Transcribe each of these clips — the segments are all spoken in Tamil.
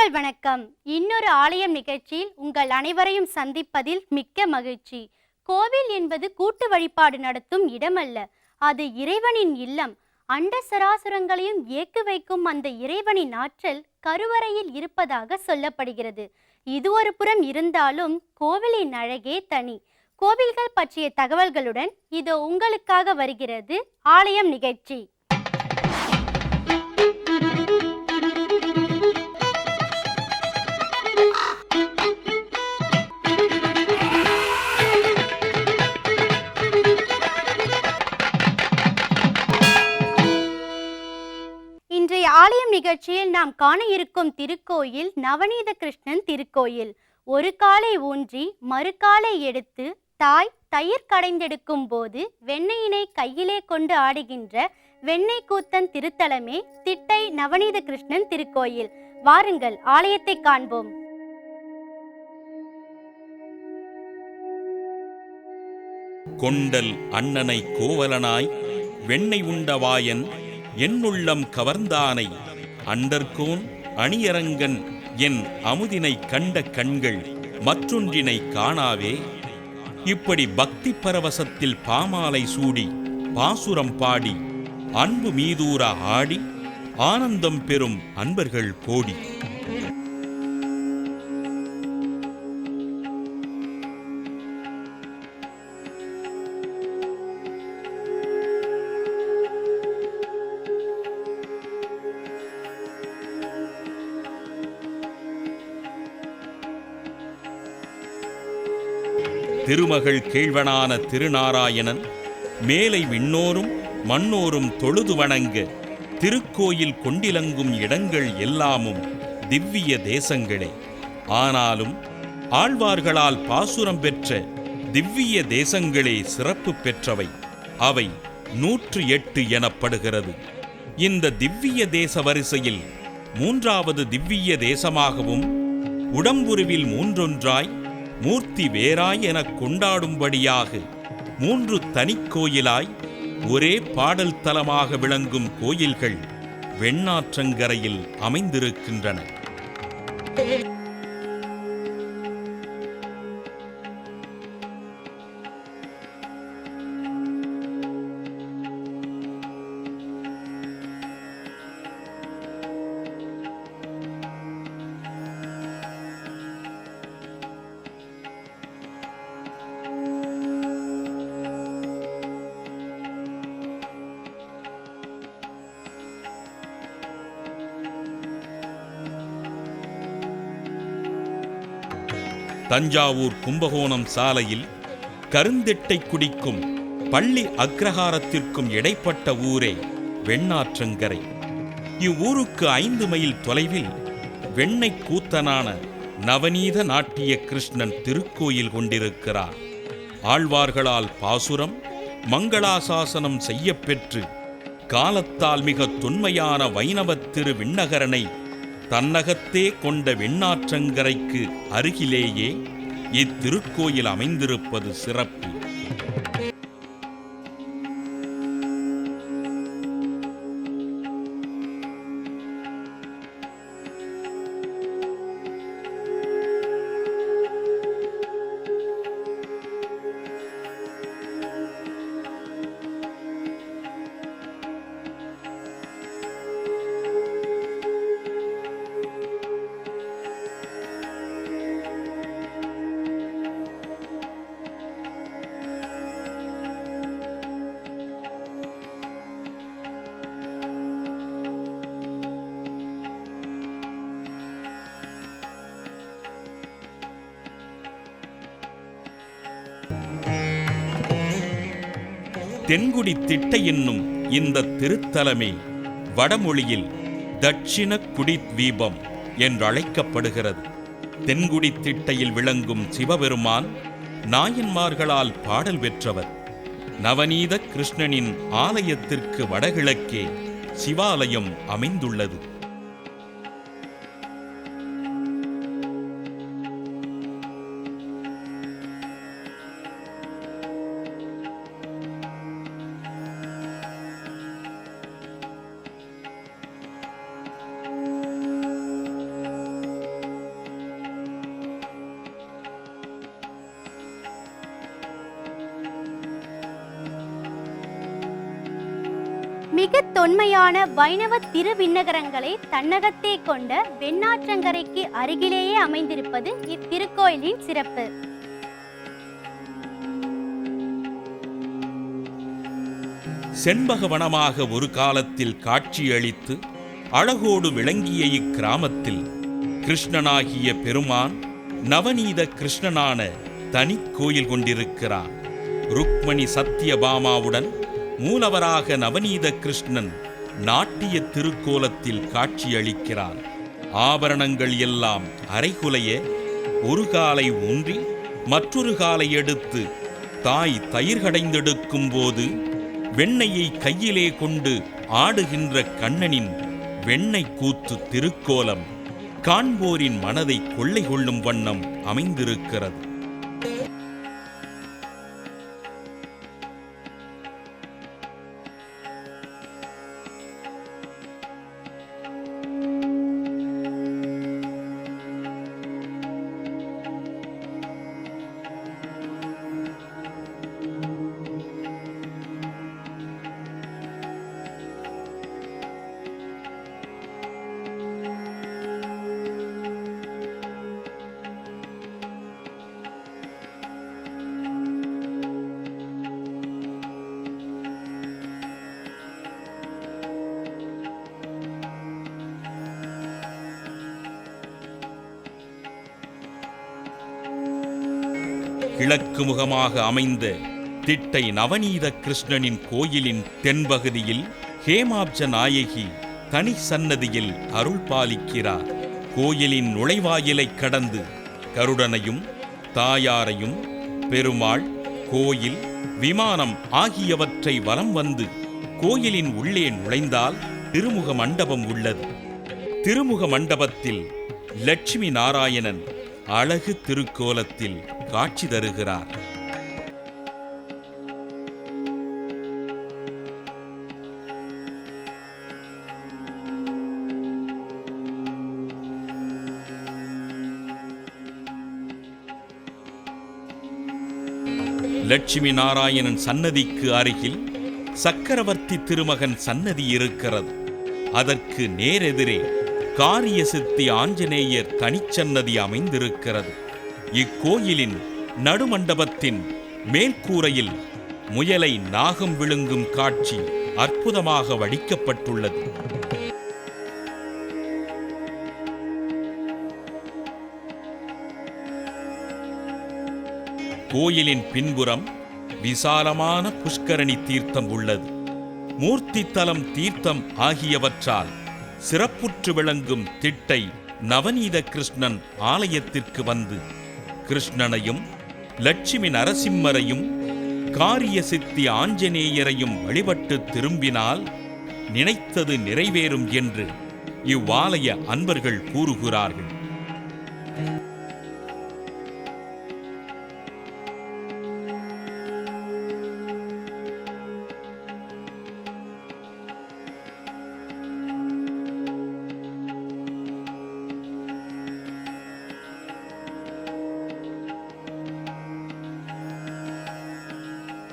மக்கள் வணக்கம். இன்னொரு ஆலயம் நிகழ்ச்சியில் உங்கள் அனைவரையும் சந்திப்பதில் மிக்க மகிழ்ச்சி. கோவில் என்பது கூட்டு வழிபாடு நடத்தும் இடமல்ல. அது இறைவனின் இல்லம். அண்ட சராசுரங்களையும் ஏக்கு வைக்கும் அந்த இறைவனின் ஆற்றல் கருவறையில் இருப்பதாக சொல்லப்படுகிறது. இது ஒரு புறம் இருந்தாலும் கோவிலின் அழகே தனி. கோவில்கள் பற்றிய தகவல்களுடன் இதோ உங்களுக்காக வருகிறது ஆலயம் நிகழ்ச்சி. நிகழ்ச்சியில் நாம் காண இருக்கும் திருக்கோயில் நவநீத கிருஷ்ணன் திருக்கோயில். ஒரு காலை ஊன்றி மறுகாலை எடுத்து தாய் தயிர் கடைந்தெடுக்கும் போது வெண்ணெயினை கையிலே கொண்டு ஆடுகின்ற வெண்ணெய் கூத்தன் திருத்தலமே திட்டை நவநீத கிருஷ்ணன் திருக்கோயில். வாருங்கள் ஆலயத்தை காண்போம். கொண்டல் அண்ணனை கோவலனாய் வெண்ணெய் உண்டவாயன் என்னுள்ளம் கவர்ந்தானை அண்டர்கோன் அணியரங்கன் என் அமுதினை கண்ட கண்கள் மற்றொன்றினை காணாவே. இப்படி பக்தி பரவசத்தில் பாமாலை சூடி பாசுரம் பாடி அன்பு மீதூர ஆடி ஆனந்தம் பெறும் அன்பர்கள் கோடி திருமகள் கேழ்வனான திருநாராயணன் மேலை விண்ணோரும் மண்ணோரும் தொழுது வணங்க திருக்கோயில் கொண்டிலங்கும் இடங்கள் எல்லாமும் திவ்ய தேசங்களே. ஆனாலும் ஆழ்வார்களால் பாசுரம் பெற்ற திவ்ய தேசங்களே சிறப்பு பெற்றவை. அவை நூற்று எட்டு எனப்படுகிறது. இந்த திவ்ய தேச வரிசையில் மூன்றாவது திவ்ய தேசமாகவும் உடம்புருவில் மூன்றொன்றாய் மூர்த்தி வேறாய் எனக் கொண்டாடும்படியாக மூன்று தனிக்கோயிலாய் ஒரே பாடல் தலமாக விளங்கும் கோயில்கள் வெண்ணாற்றங்கரையில் அமைந்திருக்கின்றன. தஞ்சாவூர் கும்பகோணம் சாலையில் கருந்தெட்டை குடிக்கும் பள்ளி அக்ரஹாரத்திற்கும் இடைப்பட்ட ஊரே வெண்ணாற்றங்கரை. இவ்வூருக்கு ஐந்து மைல் தொலைவில் வெண்ணை கூத்தனான நவநீத நாட்டிய கிருஷ்ணன் திருக்கோயில் கொண்டிருக்கிறார். ஆழ்வார்களால் பாசுரம் மங்களாசாசனம் செய்யப்பெற்று காலத்தால் மிக தொன்மையான வைணவத் திரு விண்ணகரனை தன்னகத்தே கொண்ட வெண்ணாற்றங்கரைக்கு அருகிலேயே இத்திருக்கோயில் அமைந்திருப்பது சிறப்பு. தென்குடி திட்டை என்னும் இந்த திருத்தலமே வடமொழியில் தட்சிண குடித்வீபம் தீபம் என்றழைக்கப்படுகிறது. தென்குடி திட்டையில் விளங்கும் சிவபெருமான் நாயன்மார்களால் பாடல் பெற்றவர். நவநீத கிருஷ்ணனின் ஆலயத்திற்கு வடகிழக்கே சிவாலயம் அமைந்துள்ளது. தொன்மையான வைணவ திருவிண்ணகரங்களை தன்னகத்தே கொண்ட வெண்ணாற்றங்கரைக்கு அருகிலேயே அமைந்திருப்பது இத்திருக்கோயிலின் சிறப்பு. செண்பகவனமாக ஒரு காலத்தில் காட்சியளித்து அழகோடு விளங்கிய இக்கிராமத்தில் கிருஷ்ணனாகிய பெருமான் நவநீத கிருஷ்ணனான தனி கோயில் கொண்டிருக்கிறான் ருக்மணி சத்யபாமாவுடன் மூலவராக நவநீத கிருஷ்ணன் நாட்டிய திருக்கோலத்தில் காட்சியளிக்கிறார். ஆபரணங்கள் எல்லாம் அரைகுலைய ஒரு காலை ஊன்றி மற்றொரு காலை எடுத்து தாய் தயிர்கடைந்தெடுக்கும் போது வெண்ணையை கையிலே கொண்டு ஆடுகின்ற கண்ணனின் வெண்ணை கூத்து திருக்கோலம் காண்போரின் மனதை கொள்ளை கொள்ளும் வண்ணம் அமைந்திருக்கிறது. கிழக்கு முகமாக அமைந்த திட்டை நவநீத கிருஷ்ணனின் கோயிலின் தென்பகுதியில் ஹேமாப்ஜ நாயகி தனி சன்னதியில் அருள் பாலிக்கிறார். கோயிலின் நுழைவாயிலை கடந்து கருடனையும் தாயாரையும் பெருமாள் கோயில் விமானம் ஆகியவற்றை வலம் வந்து கோயிலின் உள்ளே நுழைந்தால் திருமுக மண்டபம் உள்ளது. திருமுக மண்டபத்தில் லட்சுமி நாராயணன் அழகு திருக்கோலத்தில் காட்சி தருகிறார். லட்சுமி நாராயணன் சன்னதிக்கு அருகில் சக்கரவர்த்தி திருமகன் சன்னதி இருக்கிறது. அதற்கு நேரெதிரே காரிய சித்தி ஆஞ்சநேயர் தனிச்சன்னதி அமைந்திருக்கிறது. இக்கோயிலின் நடுமண்டபத்தின் மேற்கூரையில் முயலை நாகம் விழுங்கும் காட்சி அற்புதமாக வடிக்கப்பட்டுள்ளது. கோயிலின் பின்புறம் விசாலமான புஷ்கரணி தீர்த்தம் உள்ளது. மூர்த்தி தலம் தீர்த்தம் ஆகியவற்றால் சிறப்புற்று விளங்கும் திட்டை நவநீத கிருஷ்ணன் ஆலயத்திற்கு வந்து கிருஷ்ணனையும் லட்சுமி நரசிம்மரையும் காரிய சித்தி ஆஞ்சநேயரையும் வழிபட்டு திரும்பினால் நினைத்தது நிறைவேறும் என்று இவ்வாலய அன்பர்கள் கூறுகிறார்கள்.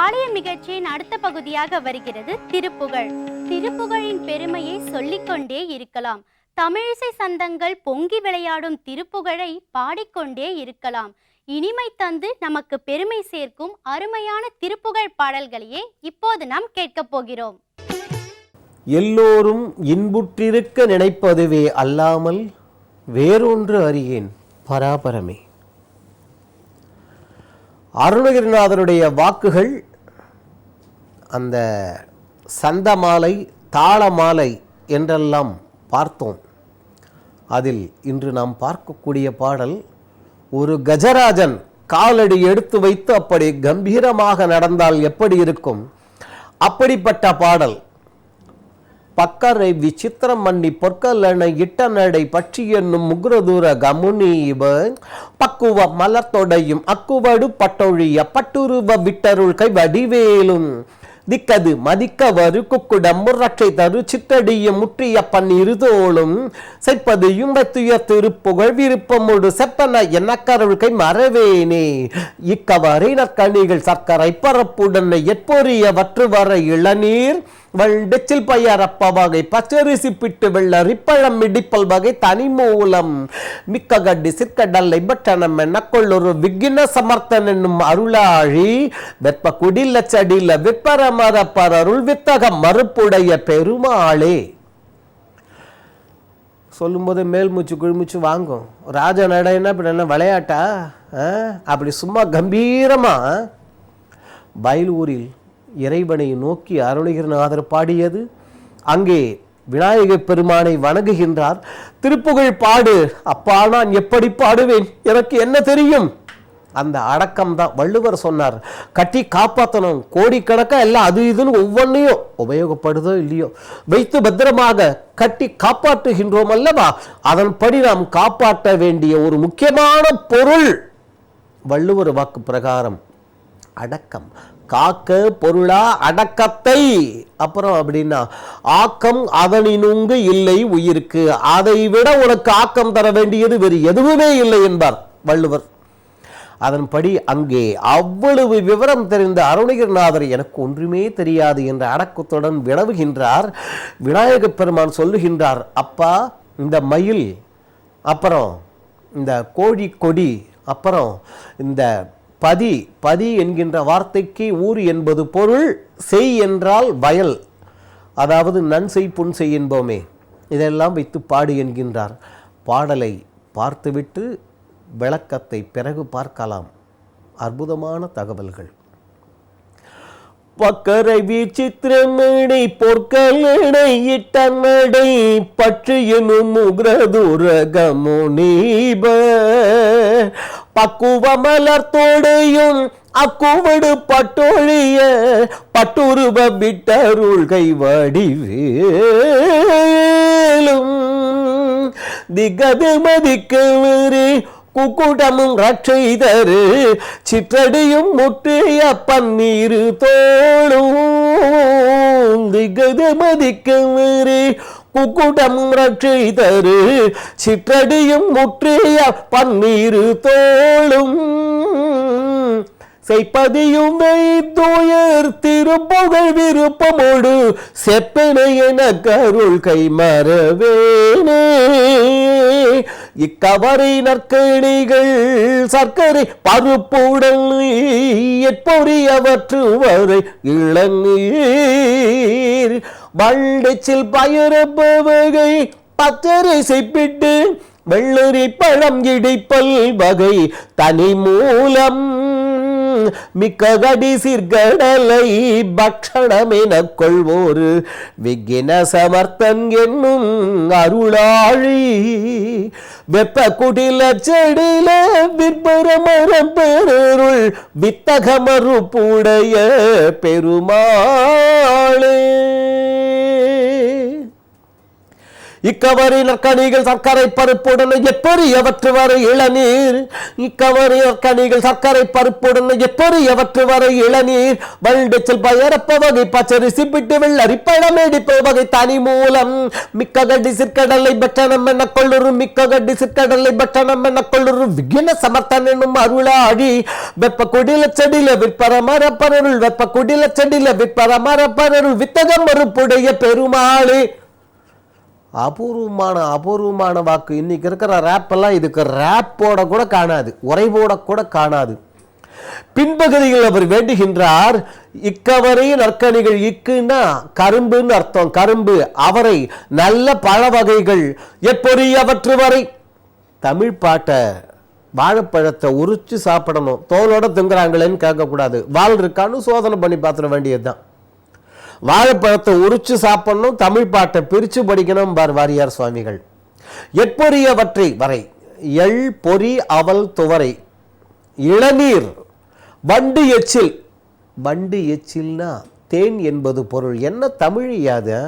ஆலய நிகழ்ச்சியின் அடுத்த பகுதியாக வருகிறது திருப்புகழ். திருப்புகழின் பெருமையை சொல்லிக்கொண்டே இருக்கலாம். தமிழிசை சந்தங்கள் பொங்கி விளையாடும் திருப்புகழை பாடிக்கொண்டே இருக்கலாம். இனிமை தந்து நமக்கு பெருமை சேர்க்கும் அருமையான திருப்புகழ் பாடல்களையே இப்போது நாம் கேட்கப் போகிறோம். எல்லோரும் இன்புற்றிருக்க நினைப்பதுவே அல்லாமல் வேறொன்று அறியேன் பராபரமே. அருணகிரிநாதருடைய வாக்குகள் அந்த சந்தமாலை தாளமாலை என்றெல்லாம் பார்த்தோம். அதில் இன்று நாம் பார்க்கக்கூடிய பாடல் ஒரு கஜராஜன் காலடி எடுத்து வைத்து அப்படி கம்பீரமாக நடந்தால் எப்படி இருக்கும்? அப்படிப்பட்ட பாடல். பக்கரை விசித்திரம் மண்ணி பொற்கல்லணை இட்ட நடை பற்றி என்னும் முகுரதூர கமுனீவ பக்குவ மலர்த்தொடையும் அக்குவடு பட்டொழிய பட்டுருவ விட்டருள் கை வடிவேலும் திக்கது மதிக்க வரு குக்குடம் முரற்றை தரு சித்தடிய முற்றிய பன் இருதோளும் செப்பது யும்பத்துய திருப்புகழ் விருப்பமுடு செப்பன என்ன கை மறவேனே. இக்கவரை நற்கணிகள் சர்க்கரை பரப்புடன் எப்போரிய வற்று வர இளநீர் வண்டச்சில் பையரப்ப வகை பச்சரிசி பிட்டு வெள்ள ரிப்பழம் இடிப்பல் வகை தனி மூலம். மிக்க கட்டி சிற்கடல்லை பட்டணம் நக்கொள்ளொரு விக்ன சமர்த்தன் என்னும் அருளாழி. வெப்ப குடில சடில விப்பர மரப்பர் அருள் வித்தக மறுப்புடைய பெருமாளே. சொல்லும்போது மேல் மூச்சு குழிமூச்சு வாங்கும் ராஜ நடைன்னா இப்படி என்ன விளையாட்டா? ஆ? அப்படி சும்மா கம்பீரமா ஊரில் இறைவனை நோக்கி அருணகிரிநாதர் பாடியது. அங்கே விநாயகப் பெருமானை வணங்குகின்றார். திருப்புகழ் பாடு. அப்பா நான் எப்படி பாடுவேன்? எனக்கு என்ன தெரியும்? அந்த அடக்கம் தான் வள்ளுவர் சொன்னார். கட்டி காப்பாற்றணும் கோடிக்கணக்கா எல்லாம் அது இதுன்னு ஒவ்வொன்றையும் உபயோகப்படுதோ இல்லையோ? வைத்து பத்திரமாக கட்டி காப்பாற்றுகின்றோம் அல்லவா? அதன்படி நாம் காப்பாற்ற வேண்டிய ஒரு முக்கியமான பொருள். வள்ளுவர் வாக்கு பிரகாரம் அடக்கம். காக்க பொருளா அடக்கத்தை. அப்புறம் அப்படின்னா ஆக்கம் அதனினுங்கு இல்லை உயிருக்கு. அதை விட உனக்கு ஆக்கம் தர வேண்டியது வேறு எதுவுமே இல்லை என்பார் வள்ளுவர். அதன்படி அங்கே அவ்வளவு விவரம் தெரிந்த அருணகிரிநாதர் எனக்கு ஒன்றுமே தெரியாது என்ற அடக்கத்துடன் வினவுகின்றார். விநாயகப் பெருமான் சொல்லுகின்றார் அப்பா இந்த மயில் அப்புறம் இந்த கோழி கொடி அப்புறம் இந்த பதி பதி என்கின்ற வார்த்தைக்கு ஊர் என்பது பொருள் செய் என்றால் வயல். அதாவது நன்செய் புன்செய் என்போமே. இதெல்லாம் வைத்து பாடு என்கின்றார். பாடலை பார்த்துவிட்டு விளக்கத்தை பிறகு பார்க்கலாம். அற்புதமான தகவல்கள். பக்கரை விசித்திரமணி பொற்கலனை இட்ட நடை பற்றியனும் உக்ரதுரகமுனீப பக்குவ மலர்த்தோடையும் அக்குவடு பட்டொழிய பட்டுருவ விட்டருள்கை வடிவேலும் திகது மதிக்கவரே குக்குடமும் ரட்செய்தரு சிற்றடியும் முற்றிய பன்னீரு தோளும். திகது குக்குடம் ரட்சி தரு சிற்றடியும் முற்றிய பன்னீரு தோளும். செய்ப்பதியும் வைத்துயர் திருப்புகழ் விருப்பமோடு செப்பனை என கருள் கை மறவேனே இக்கவரை நற்கணிகள் சர்க்கரை பருப்புடன் எப்பொறியவற்று வரை இளநீர். வள்ளிச்சில் பயிறு பயரப்பவகை பச்சரிசை பிட்டு வெள்ளரி பழம் இடிப்பல் வகை தனி மூலம் மிக்க கடி சிற்கடலை பக்ஷணமெனக் கொள்வோர். விக்கின சமர்த்தன் என்னும் அருளாழி வெப்ப குடில செடியில விற்பர மரம் பெருள் வித்தக மறுப்புடைய பெருமாளே. இக்கவரி நற்கனிகள் சர்க்கரை பருப்புடன் எப்படி எவற்று வரை இளநீர்? இக்கவரி நற்கனிகள் சர்க்கரை பருப்புடன் எப்படி எவற்று வரை இளநீர்? வல்டச்சில் பயரப்ப வகை பச்சரிசி பிட்டு வெள்ளரி பழமேடிப்ப வகை தனி மூலம். மிக்க கட்டி சிற்கடலை பட்டணம் என கொள்ளுரு மிக்க கட்டி சிற்கடலை பட்டணம் என கொள்ளுரு விக்ன சமர்த்தன் என்னும் அருளாடி வெப்ப குடில செடியில விற்பர மரப்பரருள் வெப்ப குடில செடியில விற்பர மரப்பரருள் வித்தகம் மறுப்புடைய பெருமாளே. அபூர்வமான அபூர்வமான வாக்கு. இன்றைக்கி இருக்கிற ரேப்பெல்லாம் இதுக்கு ரேப்போட கூட காணாது. உறைவோட கூட காணாது. பின்பகுதியில் அவர் வேண்டுகின்றார் இக்கவரை நற்கனிகள் இக்குன்னா கரும்புன்னு அர்த்தம். கரும்பு அவரை நல்ல பழ வகைகள் எப்படி அவற்று வரை. தமிழ் பாட்டை வாழைப்பழத்தை உரிச்சு சாப்பிடணும். தோலோட திங்குறாங்களேன்னு கேட்கக்கூடாது. வால் இருக்கான்னு சோதனை பண்ணி பார்த்துட வேண்டியதுதான். வாழைப்பழத்தை உரிச்சு சாப்பிடணும் தமிழ் பாட்டை பிரித்து படிக்கணும் பார் வாரியார் சுவாமிகள். எப்பொரியவற்றை வரை எள் பொறி அவல் துவரை இளநீர் வண்டு எச்சில். வண்டு எச்சில்னா தேன் என்பது பொருள். என்ன தமிழியாது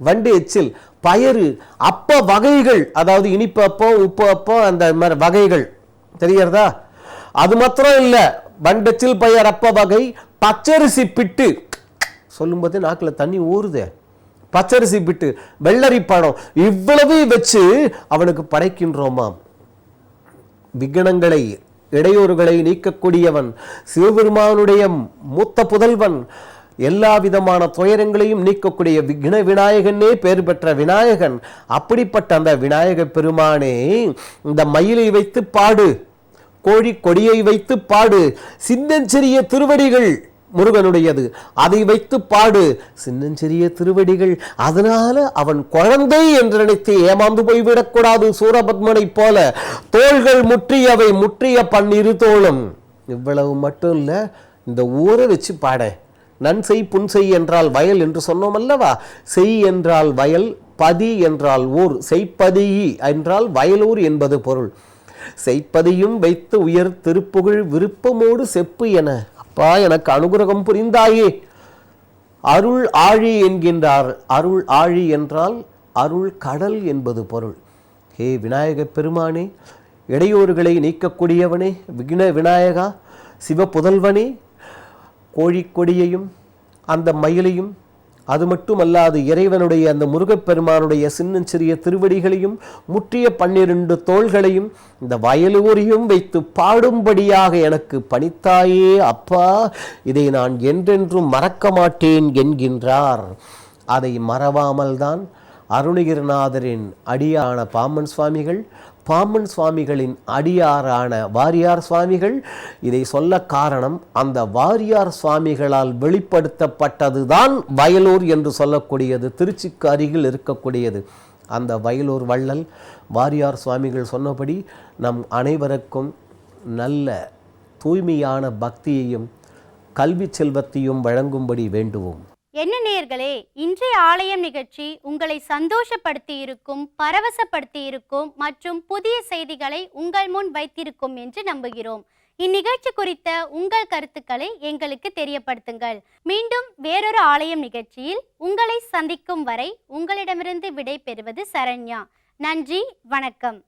வண்டு எச்சில் பயறு அப்ப வகைகள் அதாவது இனிப்பு உப்பு அப்போ அந்த மாதிரி வகைகள். தெரியறதா அது மாத்திரம் இல்லை. வண்டெச்சில் பயர் அப்ப வகை பச்சரிசி பிட்டு சொல்லும்போதே நாக்கில் தண்ணி ஊறுதே. பச்சரிசி பிட்டு வெள்ளரி பழம் இவ்வளவு வச்சு அவனுக்கு படைக்கின்றோமாம். விகனங்களை இடையூறுகளை நீக்கக்கூடியவன் சிவபெருமானுடைய மூத்த புதல்வன் எல்லா விதமான துயரங்களையும் நீக்கக்கூடிய விக்ன விநாயகனே பேர் பெற்ற விநாயகன். அப்படிப்பட்ட அந்த விநாயக பெருமானே இந்த மயிலை வைத்து பாடு கோழி கொடியை வைத்து பாடு சின்னஞ்சிறிய திருவடிகள் முருகனுடையது. அதை வைத்து பாடு. சின்னஞ்சிறிய திருவடிகள். அதனால அவன் குழந்தை என்று நினைத்து ஏமாந்து போய்விடக்கூடாது சூரபத்மனைப் போல. தோள்கள் முற்றியவை முற்றிய பன்னிரு தோளும். இவ்வளவு மட்டும் இல்லை இந்த ஊரை வச்சு பாட. நன்செய் புன்செய் என்றால் வயல் என்று சொன்னோம் அல்லவா? செய் என்றால் வயல் பதி என்றால் ஊர். செய்ப்பதி என்றால் வயலூர் என்பது பொருள். செய்ப்பதியும் வைத்து உயர் திருப்புகழ் விருப்பமோடு செப்பு என. அப்பா எனக்கு அனுகிரகம் புரிந்தாயே. அருள் ஆழி என்கின்றார். அருள் ஆழி என்றால் அருள் கடல் என்பது பொருள். ஹே விநாயகப் பெருமானே இடையூறுகளை நீக்கக்கூடியவனே விக்ன விநாயகா சிவ புதல்வனே கோழிக்கொடியையும் அந்த மயிலையும் அது மட்டுமல்லாது இறைவனுடைய அந்த முருகப்பெருமானுடைய சின்னஞ்சிறிய திருவடிகளையும் முற்றிய பன்னிரண்டு தோள்களையும் இந்த வயலூரையும் வைத்து பாடும்படியாக எனக்கு பணித்தாயே அப்பா. இதை நான் என்றென்றும் மறக்க மாட்டேன் என்கின்றார். அதை மறவாமல் தான் அருணகிரிநாதரின் அடியான பாமன் சுவாமிகள் பாம்பன் சுவாமிகளின் அடியாரான வாரியார் சுவாமிகள். இதை சொல்ல காரணம் அந்த வாரியார் சுவாமிகளால் வெளிப்படுத்தப்பட்டதுதான் வயலூர் என்று சொல்லக்கூடியது. திருச்சிக்கு அருகில் இருக்கக்கூடியது. அந்த வயலூர் வள்ளல் வாரியார் சுவாமிகள் சொன்னபடி நம் அனைவருக்கும் நல்ல தூய்மையான பக்தியையும் கல்வி செல்வத்தையும் வழங்கும்படி வேண்டுவோம். என்ன நேர்களே இன்றைய ஆலயம் நிகழ்ச்சி உங்களை சந்தோஷப்படுத்தி இருக்கும் பரவசப்படுத்தி இருக்கும் மற்றும் புதிய செய்திகளை உங்கள் முன் வைத்திருக்கும் என்று நம்புகிறோம். இந்நிகழ்ச்சி குறித்த உங்கள் கருத்துக்களை எங்களுக்கு தெரியப்படுத்துங்கள். மீண்டும் வேறொரு ஆலயம் நிகழ்ச்சியில் உங்களை சந்திக்கும் வரை உங்களிடமிருந்து விடை பெறுவது சரண்யா. நன்றி வணக்கம்.